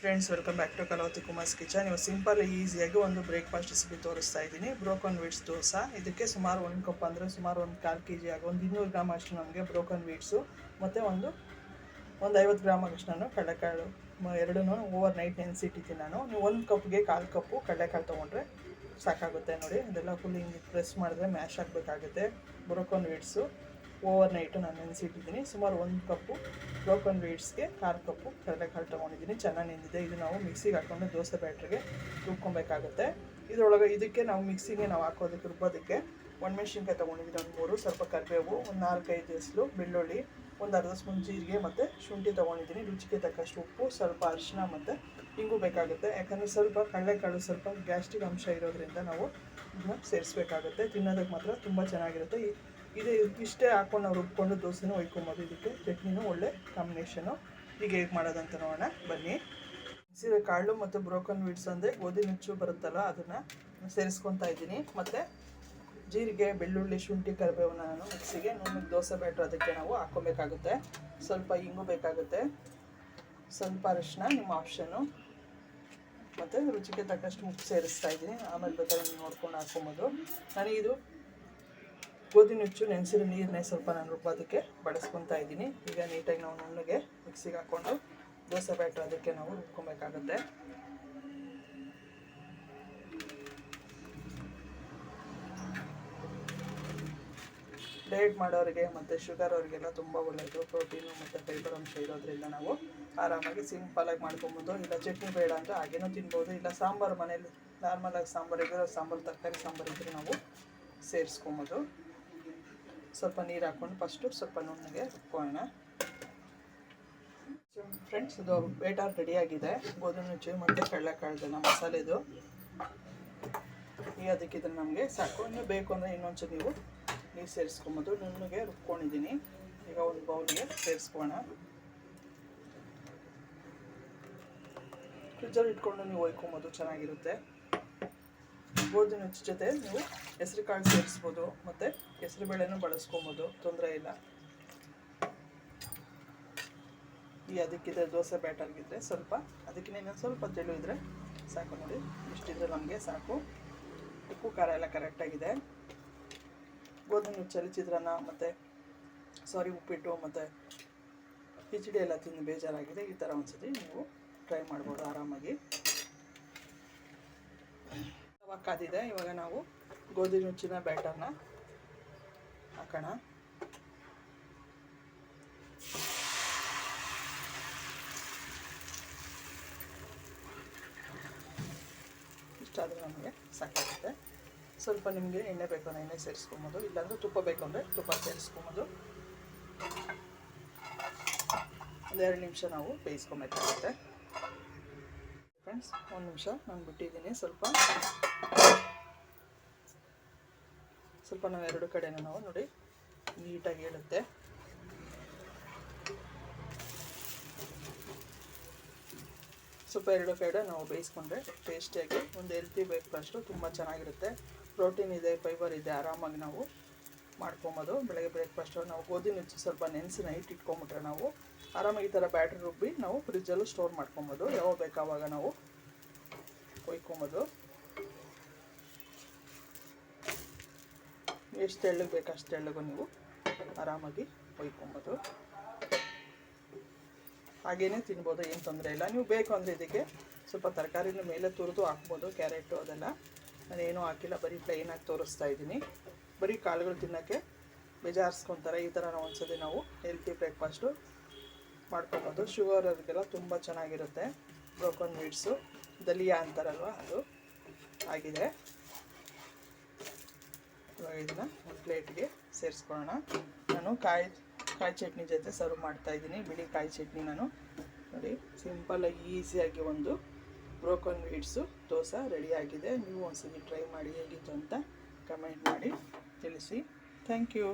Friends welcome back to Kalavati Kumar's kitchen ಇವಾಗ simple ಈಸಿಯಾಗಿ ಒಂದು ಬ್ರೇಕ್ಫಾಸ್ಟ್ ರೆಸಿಪಿ ತೋರಿಸ್ತಾ ಇದ್ದೀನಿ. Broken wheats dosa. ಇದಕ್ಕೆ ಸುಮಾರು ಒಂದು ಕಪ್ ಅಂದರೆ ಸುಮಾರು ಒಂದು ಕಾಲು ಕೆ ಜಿ ಆಗ ಒಂದು ಇನ್ನೂರು ಗ್ರಾಮ್ ಅಷ್ಟು ನಮಗೆ ಬ್ರೋಕನ್ ವೀಟ್ಸು ಮತ್ತು ಒಂದು ಒಂದು ಐವತ್ತು ಗ್ರಾಮ್ ಅಷ್ಟು ನಾನು ಕಡಲೆಕಾಳು ಎರಡೂ ಓವರ್ ನೈಟ್ ನೆನೆಸಿಟ್ಟಿದ್ದೀನಿ ನಾನು. ನೀವು ಒಂದು ಕಪ್ಗೆ ಕಾಲು ಕಪ್ಪು ಕಡಲೆಕಾಳು ತೊಗೊಂಡ್ರೆ ಸಾಕಾಗುತ್ತೆ ನೋಡಿ. ಅದೆಲ್ಲ ಫುಲ್ ಹಿಂಗೆ ಪ್ರೆಸ್ ಮಾಡಿದ್ರೆ ಮ್ಯಾಶ್ ಆಗಬೇಕಾಗುತ್ತೆ. ಬ್ರೋಕನ್ ವೀಟ್ಸು ಓವರ್ ನೈಟು ನಾನು ನೆನೆಸಿಟ್ಟಿದ್ದೀನಿ. ಸುಮಾರು ಒಂದು ಕಪ್ಪು ಬ್ರೋಕನ್ ವೀಟ್ಸ್ಗೆ ಕಾಲು ಕಪ್ಪು ಕಡಲೆಕಾಳು ತೊಗೊಂಡಿದ್ದೀನಿ. ಚೆನ್ನಾಗಿ ನೆಂದಿದೆ. ಇದು ನಾವು ಮಿಕ್ಸಿಗೆ ಹಾಕ್ಕೊಂಡು ದೋಸೆ ಬ್ಯಾಟ್ರಿಗೆ ರುಬ್ಕೊಬೇಕಾಗುತ್ತೆ. ಇದರೊಳಗೆ ಇದಕ್ಕೆ ನಾವು ಮಿಕ್ಸಿಗೆ ನಾವು ಹಾಕೋದಕ್ಕೆ ರುಬ್ಬೋದಕ್ಕೆ ಒಣಮೆಣ್ಸಿನ್ಕಾಯಿ ತೊಗೊಂಡಿದ್ದೀನಿ. ಒಂದು ಮೂರು ಸ್ವಲ್ಪ ಕರಿಬೇವು, ಒಂದು ನಾಲ್ಕೈದು ಎಸ್ಲು ಬೆಳ್ಳುಳ್ಳಿ, ಒಂದು ಅರ್ಧ ಸ್ಪೂನ್ ಜೀರಿಗೆ ಮತ್ತು ಶುಂಠಿ ತೊಗೊಂಡಿದ್ದೀನಿ. ರುಚಿಗೆ ತಕ್ಕಷ್ಟು ಉಪ್ಪು, ಸ್ವಲ್ಪ ಅರಿಶಿನ ಮತ್ತು ಹಿಂಗೂ ಬೇಕಾಗುತ್ತೆ. ಯಾಕಂದರೆ ಸ್ವಲ್ಪ ಕಡಲೆಕಾಳು ಸ್ವಲ್ಪ ಗ್ಯಾಸ್ಟ್ರಿಕ್ ಅಂಶ ಇರೋದ್ರಿಂದ ನಾವು ಇದನ್ನ ಸೇರಿಸ್ಬೇಕಾಗುತ್ತೆ. ತಿನ್ನೋದಕ್ಕೆ ಮಾತ್ರ ತುಂಬ ಚೆನ್ನಾಗಿರುತ್ತೆ. ಈ- ಇದು ಇಷ್ಟೇ ಹಾಕ್ಕೊಂಡು ನಾವು ರುಬ್ಕೊಂಡು ದೋಸೆನೂ ಒಯ್ಕೊಬೋದು. ಇದಕ್ಕೆ ಚಟ್ನಿನೂ ಒಳ್ಳೆ ಕಾಂಬಿನೇಷನು ಈಗ ಹೇಗೆ ಮಾಡೋದಂತ ನೋಡೋಣ. ಬನ್ನಿ. ಹಸಿರು ಕಾಳು ಮತ್ತು ಬ್ರೋಕನ್ ವೀಡ್ಸ್ ಅಂದರೆ ಗೋಧಿ ನುಚ್ಚು ಬರುತ್ತಲ್ಲ, ಅದನ್ನು ಸೇರಿಸ್ಕೊತಾ ಇದ್ದೀನಿ. ಮತ್ತು ಜೀರಿಗೆ, ಬೆಳ್ಳುಳ್ಳಿ, ಶುಂಠಿ, ಕರಿಬೇವನ್ನ ನಾನು ಮಿಕ್ಸಿಗೆ. ನುಣ್ಣಗೆ ದೋಸೆ ಬ್ಯಾಟ್ರ್ ಅದಕ್ಕೆ ನಾವು ಹಾಕ್ಕೊಬೇಕಾಗುತ್ತೆ. ಸ್ವಲ್ಪ ಹಿಂಗು ಬೇಕಾಗುತ್ತೆ. ಸ್ವಲ್ಪ ಅರಿಶಿನ, ನಿಮ್ಮ ಆಪ್ಷನು ಮತ್ತು ರುಚಿಗೆ ತಕ್ಕಷ್ಟು ಉಪ್ಪು ಸೇರಿಸ್ತಾ ಇದ್ದೀನಿ. ಆಮೇಲೆ ಬೇಕಾದ್ರೆ ನೋಡ್ಕೊಂಡು ಹಾಕ್ಕೊಬೋದು. ನನಗಿದು ಗೋಧಿ ನುಚ್ಚು, ನೆನೆಸಿರೋ ನೀರನ್ನೇ ಸ್ವಲ್ಪ ನಾನು ರುಬ್ಬೋದಕ್ಕೆ ಬಳಸ್ಕೊತಾ ಇದ್ದೀನಿ. ಈಗ ನೀಟಾಗಿ ನಾವು ನುಣ್ಣಗೆ ಮಿಕ್ಸಿಗೆ ಹಾಕ್ಕೊಂಡು ದೋಸೆ ಬ್ಯಾಟ್ರ್ ಅದಕ್ಕೆ ನಾವು ರುಬ್ಕೊಬೇಕಾಗುತ್ತೆ. ಡಯಟ್ ಮಾಡೋರಿಗೆ ಮತ್ತು ಶುಗರ್ ಅವರಿಗೆಲ್ಲ ತುಂಬ ಒಳ್ಳೆಯದು ಪ್ರೋಟೀನು ಮತ್ತು ಫೈಬರ್ ಅಂಶ ಇರೋದ್ರಿಂದ ನಾವು ಆರಾಮಾಗಿ ಸಿಂಪಲಾಗಿ ಮಾಡ್ಕೊಬೋದು. ಇಲ್ಲ ಚಟ್ನಿ ಬೇಡ ಅಂದರೆ ಹಾಗೇನೂ ತಿನ್ಬೋದು. ಇಲ್ಲ ಸಾಂಬಾರು ಮನೇಲಿ ನಾರ್ಮಲಾಗಿ ಸಾಂಬಾರು ಇದ್ದರೆ ಸಾಂಬಾರು, ತರಕಾರಿ ಸಾಂಬಾರು ಇದ್ದರೆ ನಾವು ಸೇರಿಸ್ಕೊಬೋದು. ಸ್ವಲ್ಪ ನೀರು ಹಾಕ್ಕೊಂಡು ಫಸ್ಟು ಸ್ವಲ್ಪ ನುಣ್ಣಗೆ ರುಬ್ಕೊಳ್ಳೋಣ. ಫ್ರೆಂಡ್ಸ್ ಇದು ಬೇಟಾರ್ ರೆಡಿಯಾಗಿದೆ ಗೋಧಿ ನುಚ್ಚು ಮತ್ತು ಕಡಲೆಕಾಳ್ದೆಲ್ಲ ಮಸಾಲೆದು ಈ ಅದಕ್ಕೆ ಇದನ್ನು ನಮಗೆ ಸಾಕು. ಇನ್ನು ಬೇಕು ಅಂದರೆ ಇನ್ನೊಂಚೂರು ನೀವು ನೀರು ಸೇರಿಸ್ಕೊಬೋದು ನುಣ್ಣಗೆ ರುಬ್ಕೊಂಡಿದ್ದೀನಿ. ಈಗ ಒಂದು ಬೌಲ್ಗೆ ಸೇರಿಸ್ಕೋಣ ಫ್ರಿಜ್ಜಲ್ಲಿ ಇಟ್ಕೊಂಡು ನೀವು ಒಯ್ಕೊಬೋದು ಚೆನ್ನಾಗಿರುತ್ತೆ. ಗೋಧಿ ನುಚ್ಚು ಜೊತೆ ನೀವು ಹೆಸರು ಕಾಳು ಸೇರಿಸ್ಬೋದು ಮತ್ತು ಹೆಸರು ಬೇಳೆನೂ ಬಳಸ್ಕೊಬೋದು, ತೊಂದರೆ ಇಲ್ಲ. ಈ ಅದಕ್ಕಿದ್ರೆ ದೋಸೆ ಬ್ಯಾಟರ್ಗಿದ್ರೆ ಸ್ವಲ್ಪ, ಅದಕ್ಕೆ ಇನ್ನೊಂದು ಸ್ವಲ್ಪ ತೆಳು ಇದ್ದರೆ ಸಾಕು ನೋಡಿ. ಇಷ್ಟಿದ್ರೆ ನಮಗೆ ಸಾಕು. ಉಪ್ಪು, ಖಾರ ಎಲ್ಲ ಕರೆಕ್ಟಾಗಿದೆ ಗೋಧಿ ನುಚ್ಚಲ್ಲಿ ಚಿತ್ರಾನ್ನ ಮತ್ತು ಸಾರಿ ಉಪ್ಪಿಟ್ಟು ಮತ್ತು ಕಿಚಡಿ ಎಲ್ಲ ತಿಂದು ಬೇಜಾರಾಗಿದೆ. ಈ ಥರ ಒಂದ್ಸತಿ ನೀವು ಟ್ರೈ ಮಾಡ್ಬೋದು ಆರಾಮಾಗಿ. ಕಾದಿದೆ ಇವಾಗ ನಾವು ಗೋಧಿ ನುಚ್ಚಿನ ಬ್ಯಾಟರ್ನ ಹಾಕೋಣ. ಇಷ್ಟಾದರೂ ನಮಗೆ ಸಾಕಾಗುತ್ತೆ. ಸ್ವಲ್ಪ ನಿಮಗೆ ಎಣ್ಣೆ ಬೇಕು ಅಂದರೆ ಎಣ್ಣೆ ಸೇರಿಸ್ಕೊಬೋದು. ಇಲ್ಲಾಂದರೆ ತುಪ್ಪ ಬೇಕು ಅಂದರೆ ತುಪ್ಪ ಸೇರಿಸ್ಕೊಬೋದು. ಒಂದೆರಡು ನಿಮಿಷ ನಾವು ಬೇಯಿಸ್ಕೊಬೇಕಾಗುತ್ತೆ. ಫ್ರೆಂಡ್ಸ್ ಒಂದು ನಿಮಿಷ ನಾನು ಬಿಟ್ಟಿದ್ದೀನಿ. ಸ್ವಲ್ಪ ಸ್ವಲ್ಪ ನಾವು ಎರಡು ಕಡೆನೂ ನಾವು ನೋಡಿ ನೀಟಾಗಿ ಹೇಳುತ್ತೆ. ಸ್ವಲ್ಪ ಎರಡು ಕಡೆ ನಾವು ಬೇಯಿಸ್ಕೊಂಡ್ರೆ ಟೇಸ್ಟಿಯಾಗಿ ಒಂದು ಹೆಲ್ತಿ ಬ್ರೇಕ್ಫಾಸ್ಟು ತುಂಬ ಚೆನ್ನಾಗಿರುತ್ತೆ. ಪ್ರೋಟೀನ್ ಇದೆ ಫೈಬರ್ ಇದೆ, ಆರಾಮಾಗಿ ನಾವು ಮಾಡ್ಕೊಬೋದು. ಬೆಳಗ್ಗೆ ಬ್ರೇಕ್ಫಾಸ್ಟ್ ನಾವು ಗೋಧಿ ನುಚ್ಚು ಸ್ವಲ್ಪ ನೆನೆಸಿ ನೈಟ್ ಇಟ್ಕೊಂಬಿಟ್ರೆ ನಾವು ಆರಾಮಾಗಿ ಈ ಥರ ಬ್ಯಾಟ್ರಿ ರುಬ್ಬಿ ನಾವು ಫ್ರಿಜ್ಜಲ್ಲೂ ಸ್ಟೋರ್ ಮಾಡ್ಕೊಬೋದು. ಯಾವಾಗ ಬೇಕಾವಾಗ ನಾವು ಕೊಯ್ಕೊಬೋದು. ಎಷ್ಟು ತೆಳ್ಳಗೆ ಬೇಕು ಅಷ್ಟು ಎಳ್ಳಗೂ ನೀವು ಆರಾಮಾಗಿ ಒಯ್ಕೊಬೋದು ಹಾಗೇನೆ ತಿನ್ಬೋದು, ಏನು ತೊಂದರೆ ಇಲ್ಲ. ನೀವು ಬೇಕು ಅಂದರೆ ಇದಕ್ಕೆ ಸ್ವಲ್ಪ ತರಕಾರಿನ ಮೇಲೆ ತುರಿದು ಹಾಕ್ಬೋದು, ಕ್ಯಾರೆಟು ಅದೆಲ್ಲ. ನಾನೇನೂ ಹಾಕಿಲ್ಲ, ಬರೀ ಪ್ಲೈನಾಗಿ ತೋರಿಸ್ತಾ ಇದ್ದೀನಿ. ಬರೀ ಕಾಳುಗಳು ತಿನ್ನೋಕ್ಕೆ ಬೇಜಾರಿಸ್ಕೊತಾರೆ. ಈ ಥರ ನಾವು ಒಂದ್ಸತಿ ನಾವು ಹೆಲ್ತಿ ಬ್ರೇಕ್ಫಾಸ್ಟು ಮಾಡ್ಕೊಬೋದು. ಶುಗರ್ ಅದಕ್ಕೆಲ್ಲ ತುಂಬ ಚೆನ್ನಾಗಿರುತ್ತೆ. ಬ್ರೋಕನ್ ವೀಡ್ಸು ದಲಿಯಾ ಅಂತಾರಲ್ವ ಅದು. ಆಗಿದೆ. ಇದನ್ನು ಒಂದು ಪ್ಲೇಟ್ಗೆ ಸೇರಿಸ್ಕೊಳ್ಳೋಣ. ನಾನು ಕಾಯಿ ಕಾಯಿ ಚಟ್ನಿ ಜೊತೆ ಸರ್ವ್ ಮಾಡ್ತಾ ಇದ್ದೀನಿ. ಬಿಳಿ ಕಾಯಿ ಚಟ್ನಿ ನಾನು. ನೋಡಿ ಸಿಂಪಲ್ಲಾಗಿ ಈಸಿಯಾಗಿ ಒಂದು ಬ್ರೋಕನ್ ವೀಡ್ಸು ದೋಸೆ ರೆಡಿಯಾಗಿದೆ ನೀವು ಒಂದ್ಸತಿ ಟ್ರೈ ಮಾಡಿ, ಹೇಗಿತ್ತು ಅಂತ ಕಮೆಂಟ್ ಮಾಡಿ. ತಿಳಿಸಿ ಥ್ಯಾಂಕ್ ಯು